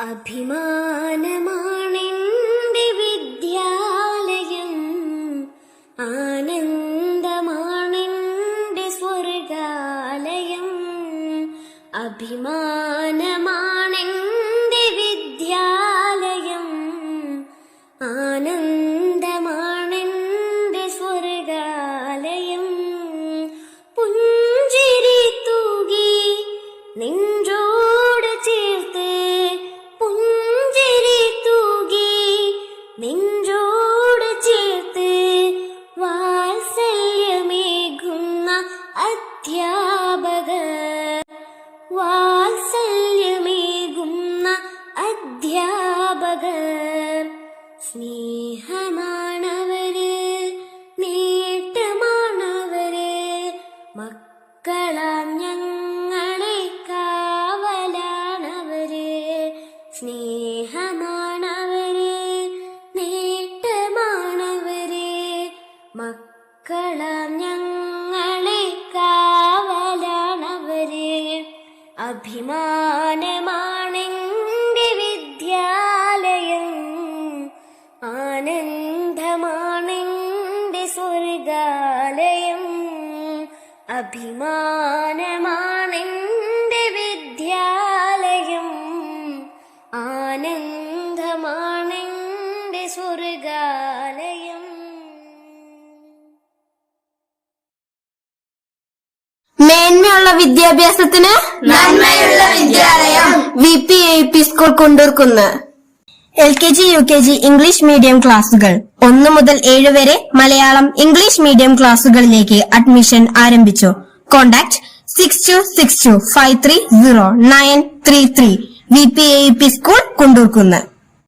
അഭിമാനമാണെന്റെ വിദ്യാലയം ആനന്ദമാണെന്റെ സ്വർഗാലയം. അഭിമാനമാണെന്റെ സ്നേഹമാണവര് നേട്ടമാണവര് മക്കളാം ഞങ്ങളെ കാവലാണവര് സ്നേഹമാണവര് നേട്ടമാണവര് മക്കളാം ഞങ്ങളെ കാവലാണവര് അഭിമാനമാണെന്റെ ആനന്ദമാണെന്റെ അഭിമാനമാണെന്റെ വിദ്യാലയം. ആനന്ദമാണെന്റെ സ്വർഗാലയം. മേന്മയുള്ള വിദ്യാഭ്യാസത്തിന് നന്മയുള്ള വിദ്യാലയം. V P A P school Kondoorkunnu. L K G U K G English medium ക്ലാസുകൾ. ഒന്നു മുതൽ ഏഴ് വരെ മലയാളം ഇംഗ്ലീഷ് മീഡിയം ക്ലാസുകളിലേക്ക് അഡ്മിഷൻ ആരംഭിച്ചു. Contact six two six two five three zero nine three three V P A P school Kondoorkunnu.